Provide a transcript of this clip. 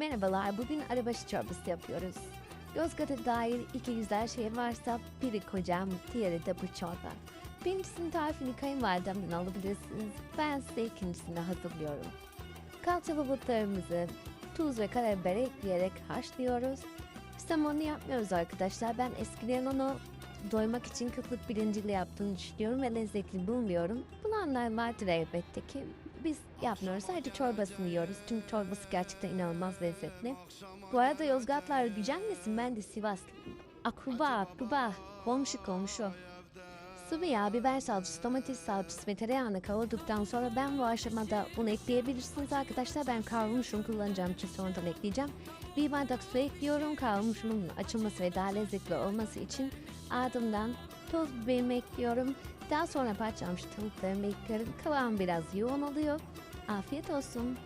Merhabalar, bugün arabaşı çorbası yapıyoruz. Yozgat'a dair iki güzel şey varsa biri kocam, diğeri de bu çorba. Birincisinin tarifini kayınvalidemden alabilirsiniz. Ben size ikincisini hazırlıyorum. Kalça bulutlarımızı tuz ve karabiber ekleyerek haşlıyoruz. Onu yapmıyoruz arkadaşlar. Ben eskiden onu doymak için kıtlık bilinciyle yaptığını düşünüyorum ve lezzetli bulmuyorum. Bulanlar vardır elbette ki. Biz yapmıyoruz. Sadece çorbasını yiyoruz. Çünkü çorbası gerçekten inanılmaz lezzetli. Bu arada Yozgatlar gücenmesin. Ben de Sivaslıyım. Akruba, akruba. Komşu komşu. Sıvı yağ, biber salçası, domates salçası ve tereyağını kavurduktan sonra ben bu aşamada bunu ekleyebilirsiniz arkadaşlar. Ben kavrulmuşum kullanacağım için sonradan ekleyeceğim. Bir bardak su ekliyorum kavrulmuşumun açılması ve daha lezzetli olması için. Ardından toz biberimi ekliyorum. Daha sonra parçalamış tavuklarımı ekliyorum. Kıvam biraz yoğun oluyor. Afiyet olsun.